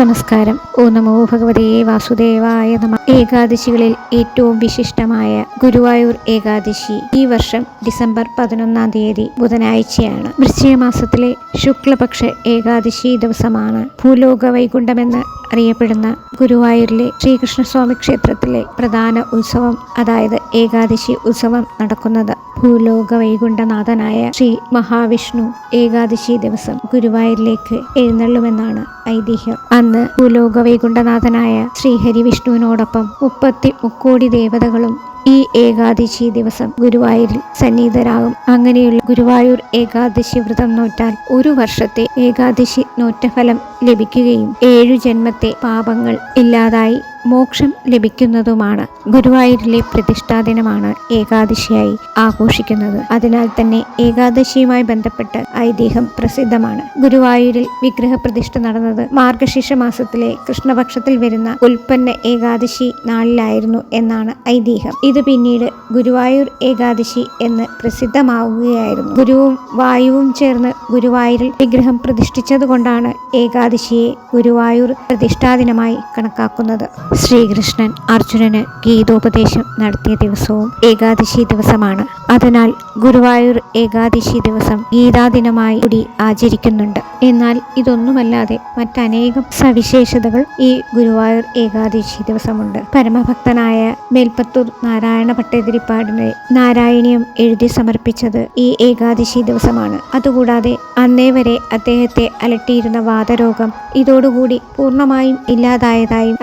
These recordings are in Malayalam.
നമസ്കാരം. ഓ നമോ ഭഗവതേ വാസുദേവായ നമ. ഏകാദശികളിൽ ഏറ്റവും വിശിഷ്ടമായ ഗുരുവായൂർ ഏകാദശി ഈ വർഷം ഡിസംബർ പതിനൊന്നാം തീയതി ബുധനാഴ്ചയാണ്. വൃശ്ചിക മാസത്തിലെ ശുക്ലപക്ഷ ഏകാദശി ദിവസമാണ്. ഭൂലോക വൈകുണ്ഠമെന്ന് അറിയപ്പെടുന്ന ഗുരുവായൂരിലെ ശ്രീകൃഷ്ണസ്വാമി ക്ഷേത്രത്തിലെ പ്രധാന ഉത്സവം അതായത് ഏകാദശി ഉത്സവം നടക്കുന്നത് ഭൂലോക വൈകുണ്ഠനാഥനായ ശ്രീ മഹാവിഷ്ണു ഏകാദശി ദിവസം ഗുരുവായൂരിലേക്ക് എഴുന്നള്ളുമെന്നാണ് ഐതിഹ്യം. അന്ന് ഭൂലോക വൈകുണ്ഠനാഥനായ ശ്രീഹരി വിഷ്ണുവിനോടൊപ്പം മുപ്പത്തി മുക്കോടി ദേവതകളും ഈ ഏകാദശി ദിവസം ഗുരുവായൂരിൽ സന്നിഹിതരാകും. അങ്ങനെയുള്ള ഗുരുവായൂർ ഏകാദശി വ്രതം നോറ്റാൽ ഒരു വർഷത്തെ ഏകാദശി നോറ്റഫലം ലഭിക്കുകയും ഏഴു ജന്മത്തെ പാപങ്ങൾ ഇല്ലാതായി മോക്ഷം ലഭിക്കുന്നതുമാണ്. ഗുരുവായൂരിലെ പ്രതിഷ്ഠാ ദിനമാണ് ഏകാദശിയായി ആഘോഷിക്കുന്നത്. അതിനാൽ തന്നെ ഏകാദശിയുമായി ബന്ധപ്പെട്ട് ഐതിഹ്യം പ്രസിദ്ധമാണ്. ഗുരുവായൂരിൽ വിഗ്രഹ പ്രതിഷ്ഠ നടന്നത് മാർഗശീർഷ മാസത്തിലെ കൃഷ്ണപക്ഷത്തിൽ വരുന്ന ഉൽപ്പന്ന ഏകാദശി നാളിലായിരുന്നു എന്നാണ് ഐതിഹ്യം. ഇത് പിന്നീട് ഗുരുവായൂർ ഏകാദശി എന്ന് പ്രസിദ്ധമാവുകയായിരുന്നു. ഗുരുവും വായുവും ചേർന്ന് ഗുരുവായൂരിൽ വിഗ്രഹം പ്രതിഷ്ഠിച്ചതുകൊണ്ടാണ് ഏകാദശിയെ ഗുരുവായൂർ പ്രതിഷ്ഠാ ദിനമായി കണക്കാക്കുന്നത്. ശ്രീകൃഷ്ണൻ അർജുനന് ഗീതോപദേശം നടത്തിയ ദിവസവും ഏകാദശി ദിവസമാണ്. അതിനാൽ ഗുരുവായൂർ ഏകാദശി ദിവസം ഗീതാദിനമായി കൂടി ആചരിക്കുന്നുണ്ട്. എന്നാൽ ഇതൊന്നുമല്ലാതെ മറ്റനേകം സവിശേഷതകൾ ഈ ഗുരുവായൂർ ഏകാദശി ദിവസമുണ്ട്. പരമഭക്തനായ മേൽപ്പത്തൂർ നാരായണ ഭട്ടതിരിപ്പാടിനെ നാരായണീയം എഴുതി സമർപ്പിച്ചത് ഈ ഏകാദശി ദിവസമാണ്. അതുകൂടാതെ അന്നേ വരെ അദ്ദേഹത്തെ അലട്ടിയിരുന്ന വാതരോഗം ഇതോടുകൂടി പൂർണമായും ഇല്ലാതായതായും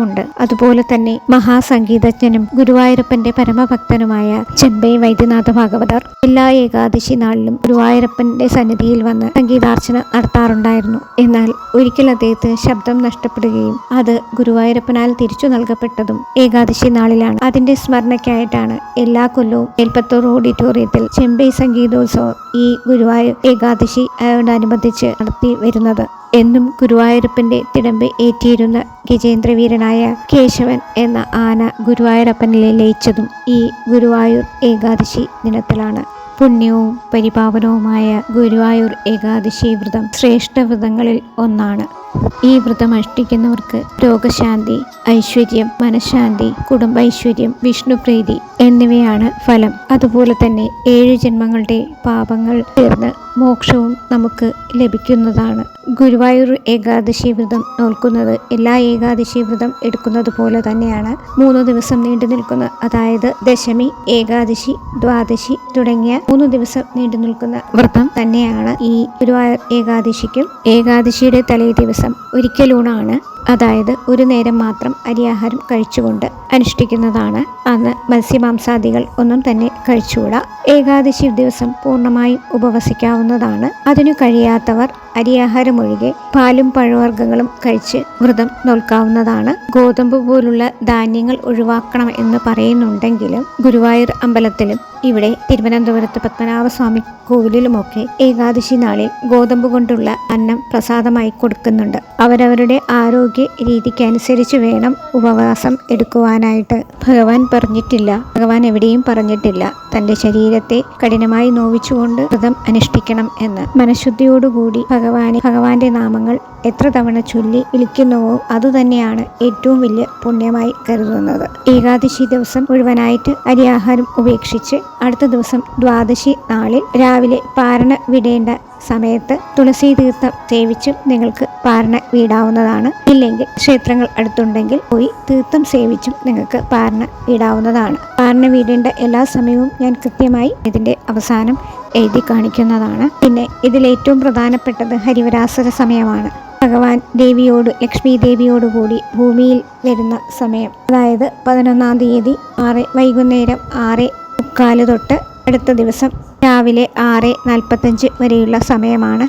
ഐതിഹ്യമുണ്ട് അതുപോലെ തന്നെ മഹാസംഗീതജ്ഞനും ഗുരുവായൂരപ്പന്റെ പരമഭക്തനുമായ ചെമ്പൈ വൈദ്യനാഥ ഭാഗവതർ എല്ലാ ഏകാദശി നാളിലും ഗുരുവായൂരപ്പന്റെ സന്നിധിയിൽ വന്ന് സംഗീതാർച്ചന നടത്താറുണ്ടായിരുന്നു. എന്നാൽ ഒരിക്കൽ അദ്ദേഹത്തിന് ശബ്ദം നഷ്ടപ്പെടുകയും അത് ഗുരുവായൂരപ്പനാൽ തിരിച്ചു നൽകപ്പെട്ടതും ഏകാദശി നാളിലാണ്. അതിന്റെ സ്മരണയ്ക്കായിട്ടാണ് എല്ലാ കൊല്ലവും മേൽപ്പത്തൂർ ഓഡിറ്റോറിയത്തിൽ ചെമ്പൈ സംഗീതോത്സവം ഈ ഗുരുവായൂർ ഏകാദശി അനുബന്ധിച്ച് നടത്തി വരുന്നത്. എന്നും ഗുരുവായൂരപ്പന്റെ തിടമ്പ് ഏറ്റിയിരുന്ന ഗജേന്ദ്രവീരനായ കേശവൻ എന്ന ആന ഗുരുവായൂരപ്പനിലെ ലയിച്ചതും ഈ ഗുരുവായൂർ ഏകാദശി ദിനത്തിലാണ്. പുണ്യവും പരിപാവനവുമായ ഗുരുവായൂർ ഏകാദശി വ്രതം ശ്രേഷ്ഠ വ്രതങ്ങളിൽ ഒന്നാണ്. ഈ വ്രതം അനുഷ്ഠിക്കുന്നവർക്ക് രോഗശാന്തി ഐശ്വര്യം മനഃശാന്തി കുടുംബ ഐശ്വര്യം വിഷ്ണുപ്രീതി എന്നിവയാണ് ഫലം. അതുപോലെ തന്നെ ഏഴ് ജന്മങ്ങളുടെ പാപങ്ങൾ തീർന്ന് മോക്ഷവും നമുക്ക് ലഭിക്കുന്നതാണ്. ഗുരുവായൂർ ഏകാദശി വ്രതം നോൽക്കുന്നത് എല്ലാ ഏകാദശി വ്രതം എടുക്കുന്നത് പോലെ തന്നെയാണ് മൂന്ന് ദിവസം നീണ്ടു നിൽക്കുന്ന അതായത് ദശമി ഏകാദശി ദ്വാദശി തുടങ്ങിയ മൂന്ന് ദിവസം നീണ്ടു നിൽക്കുന്ന വ്രതം തന്നെയാണ് ഈ ഗുരുവായൂർ ഏകാദശിക്കും ഏകാദശിയുടെ തലേ ദിവസം ഒരിക്കലൂണാണ് അതായത് ഒരു നേരം മാത്രം അരിയാഹാരം കഴിച്ചുകൊണ്ട് അനുഷ്ഠിക്കുന്നതാണ്. അന്ന് മത്സ്യമാംസാദികൾ ഒന്നും തന്നെ കഴിച്ചുകൂടാ. ഏകാദശി ദിവസം പൂർണമായും ഉപവസിക്കാവുന്നതാണ്. അതിനു കഴിയാത്തവർ അരിയാഹാരം ഒഴികെ പാലും പഴവർഗങ്ങളും കഴിച്ച് വ്രതം നോൽക്കാവുന്നതാണ്. ഗോതമ്പ് പോലുള്ള ധാന്യങ്ങൾ ഒഴിവാക്കണം എന്ന് പറയുന്നുണ്ടെങ്കിലും ഗുരുവായൂർ അമ്പലത്തിലും ഇവിടെ തിരുവനന്തപുരത്ത് പത്മനാഭസ്വാമി കോവിലിലുമൊക്കെ ഏകാദശി നാളിൽ ഗോതമ്പ് കൊണ്ടുള്ള അന്നം പ്രസാദമായി കൊടുക്കുന്നുണ്ട്. അവരവരുടെ ആരോഗ്യ രീതിക്കനുസരിച്ച് വേണം ഉപവാസം എടുക്കുവാനായിട്ട്. ഭഗവാൻ പറഞ്ഞിട്ടില്ല. ഭഗവാൻ എവിടെയും പറഞ്ഞിട്ടില്ല. തന്റെ ശരീരത്തെ കഠിനമായി നോവിച്ചുകൊണ്ട് വ്രതം അനുഷ്ഠിക്കണം എന്ന്. മനഃശുദ്ധിയോടുകൂടി ഭഗവാനെ ഭഗവാന്റെ നാമങ്ങൾ എത്ര തവണ ചൊല്ലി വിളിക്കുന്നുവോ അതുതന്നെയാണ് ഏറ്റവും വലിയ പുണ്യമായി കരുതുന്നത്. ഏകാദശി ദിവസം മുഴുവനായിട്ട് അരിയാഹാരം ഉപേക്ഷിച്ച് അടുത്ത ദിവസം ദ്വാദശി നാളിൽ രാവിലെ പാരണ വിടേണ്ട സമയത്ത് തുളസി തീർത്ഥം സേവിച്ചും നിങ്ങൾക്ക് പാരണ വീടാവുന്നതാണ്. ഇല്ലെങ്കിൽ ക്ഷേത്രങ്ങൾ അടുത്തുണ്ടെങ്കിൽ പോയി തീർത്ഥം സേവിച്ചും നിങ്ങൾക്ക് പാരണ വീടാവുന്നതാണ്. പാരണ വീടേണ്ട എല്ലാ സമയവും ഞാൻ കൃത്യമായി ഇതിന്റെ അവസാനം എഴുതി കാണിക്കുന്നതാണ്. പിന്നെ ഇതിൽ ഏറ്റവും പ്രധാനപ്പെട്ടത് ഹരിവരാസര സമയമാണ്. ഭഗവാൻ ദേവിയോട് ലക്ഷ്മി ദേവിയോടുകൂടി ഭൂമിയിൽ വരുന്ന സമയം. അതായത് പതിനൊന്നാം തീയതി ആറ് വൈകുന്നേരം ആറ് മുക്കാൽ തൊട്ട് അടുത്ത ദിവസം രാവിലെ ആറ് നാൽപ്പത്തഞ്ച് വരെയുള്ള സമയമാണ്.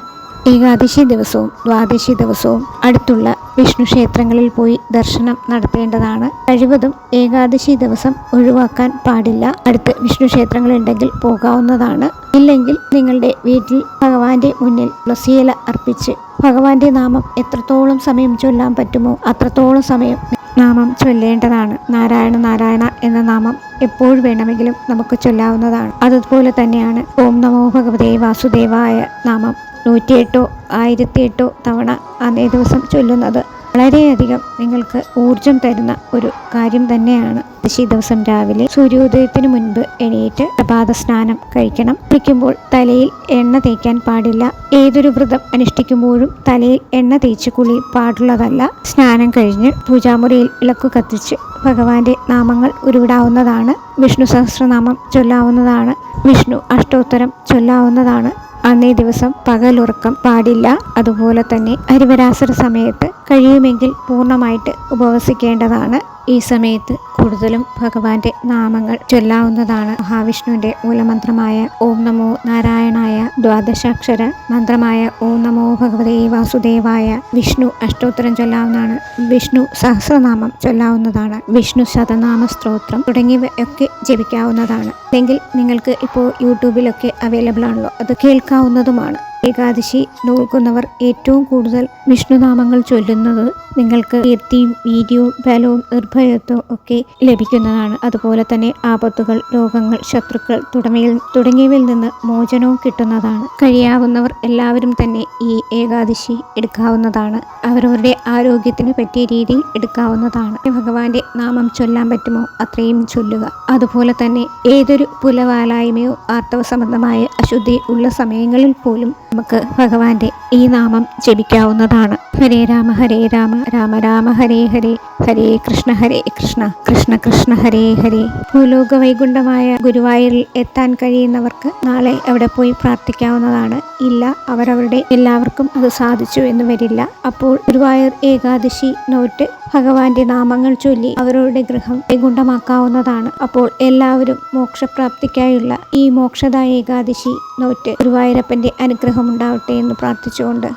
ഏകാദശി ദിവസവും ദ്വാദശി ദിവസവും അടുത്തുള്ള വിഷ്ണു ക്ഷേത്രങ്ങളിൽ പോയി ദർശനം നടത്തേണ്ടതാണ്. കഴിവതും ഏകാദശി ദിവസം ഒഴിവാക്കാൻ പാടില്ല. അടുത്ത് വിഷ്ണു ക്ഷേത്രങ്ങളുണ്ടെങ്കിൽ പോകാവുന്നതാണ്. ഇല്ലെങ്കിൽ നിങ്ങളുടെ വീട്ടിൽ ഭഗവാന്റെ മുന്നിൽ തുളസിയില അർപ്പിച്ച് ഭഗവാന്റെ നാമം എത്രത്തോളം സമയം ചൊല്ലാൻ പറ്റുമോ അത്രത്തോളം സമയം നാമം ചൊല്ലേണ്ടതാണ്. നാരായണ നാരായണ എന്ന നാമം എപ്പോൾ വേണമെങ്കിലും നമുക്ക് ചൊല്ലാവുന്നതാണ്. അതുപോലെ തന്നെയാണ് ഓം നമോ ഭഗവതേ വാസുദേവായ നാമം നൂറ്റിയെട്ടോ ആയിരത്തിയെട്ടോ തവണ അന്നേ ദിവസം ചൊല്ലുന്നത്. വളരെയധികം നിങ്ങൾക്ക് ഊർജം തരുന്ന ഒരു കാര്യം തന്നെയാണ്. ദശി ദിവസം രാവിലെ സൂര്യോദയത്തിന് മുൻപ് എണീറ്റ് പ്രഭാത സ്നാനം കഴിക്കണം. കുളിക്കുമ്പോൾ തലയിൽ എണ്ണ തേക്കാൻ പാടില്ല. ഏതൊരു വ്രതം അനുഷ്ഠിക്കുമ്പോഴും തലയിൽ എണ്ണ തേച്ച് കുളി പാടുള്ളതല്ല. സ്നാനം കഴിഞ്ഞ് പൂജാമുറിയിൽ ഇളക്കു കത്തിച്ച് ഭഗവാന്റെ നാമങ്ങൾ ഉരുവിടാവുന്നതാണ്. വിഷ്ണു സഹസ്രനാമം ചൊല്ലാവുന്നതാണ്. വിഷ്ണു അഷ്ടോത്തരം ചൊല്ലാവുന്നതാണ്. അന്നേ ദിവസം പകലുറക്കം പാടില്ല. അതുപോലെ തന്നെ ഹരിവരാസര സമയത്ത് കഴിയുമെങ്കിൽ പൂർണമായിട്ട് ഉപവസിക്കേണ്ടതാണ്. ഈ സമയത്ത് കൂടുതലും ഭഗവാന്റെ നാമങ്ങൾ ചൊല്ലാവുന്നതാണ് മഹാവിഷ്ണുവിന്റെ മൂലമന്ത്രമായ ഓം നമോ നാരായണായ ദ്വാദശാക്ഷര മന്ത്രമായ ഓം നമോ ഭഗവതേ വാസുദേവായ വിഷ്ണു അഷ്ടോത്തരം ചൊല്ലാവുന്നതാണ്. വിഷ്ണു സഹസ്രനാമം ചൊല്ലാവുന്നതാണ്. വിഷ്ണു ശതനാമ സ്ത്രോത്രം തുടങ്ങിയവയൊക്കെ ജപിക്കാവുന്നതാണ്. അല്ലെങ്കിൽ നിങ്ങൾക്ക് ഇപ്പോൾ യൂട്യൂബിലൊക്കെ അവൈലബിൾ ആണല്ലോ. അത് കേൾക്കാവുന്നതുമാണ്. ഏകാദശി നോക്കുന്നവർ ഏറ്റവും കൂടുതൽ വിഷ്ണുനാമങ്ങൾ ചൊല്ലുന്നത് നിങ്ങൾക്ക് കീർത്തിയും വീര്യവും ബലവും നിർഭയത്വവും ഒക്കെ ലഭിക്കുന്നതാണ്. അതുപോലെ തന്നെ ആപത്തുകൾ രോഗങ്ങൾ ശത്രുക്കൾ തുടങ്ങിയവയിൽ തുടങ്ങിയവയിൽ നിന്ന് മോചനവും കിട്ടുന്നതാണ്. കഴിയാവുന്നവർ എല്ലാവരും തന്നെ ഈ ഏകാദശി എടുക്കാവുന്നതാണ്. അവരവരുടെ ആരോഗ്യത്തിന് പറ്റിയ രീതിയിൽ എടുക്കാവുന്നതാണ്. ഭഗവാന്റെ നാമം ചൊല്ലാൻ പറ്റുമോ അത്രയും ചൊല്ലുക. അതുപോലെ തന്നെ ഏതൊരു പുലവാലായ്മയോ ആർത്തവ സംബന്ധമായ അശുദ്ധി ഉള്ള സമയങ്ങളിൽ പോലും നമുക്ക് ഭഗവാന്റെ ഈ നാമം ജപിക്കാവുന്നതാണ്. ഹരേ രാമ ഹരേ രാമ രാമ രാമ ഹരേ ഹരേ ഹരേ കൃഷ്ണ ഹരേ കൃഷ്ണ കൃഷ്ണ കൃഷ്ണ ഹരേ ഹരേ. ഭൂലോക വൈകുണ്ഠമായ ഗുരുവായൂരിൽ എത്താൻ കഴിയുന്നവർക്ക് നാളെ അവിടെ പോയി പ്രാർത്ഥിക്കാവുന്നതാണ്. ഇല്ല അവരവരുടെ എല്ലാവർക്കും അത് സാധിച്ചു എന്ന് വരില്ല. അപ്പോൾ ഗുരുവായൂർ ഏകാദശി നോറ്റ് ഭഗവാന്റെ നാമങ്ങൾ ചൊല്ലി അവരുടെ ഗൃഹം വൈകുണ്ഠമാക്കാവുന്നതാണ്. അപ്പോൾ എല്ലാവരും മോക്ഷപ്രാപ്തിക്കായുള്ള ഈ മോക്ഷദ ഏകാദശി നോറ്റ് ഗുരുവായൂരപ്പന്റെ അനുഗ്രഹം ഉണ്ടാവട്ടെ എന്ന് പ്രാർത്ഥിച്ചുകൊണ്ട്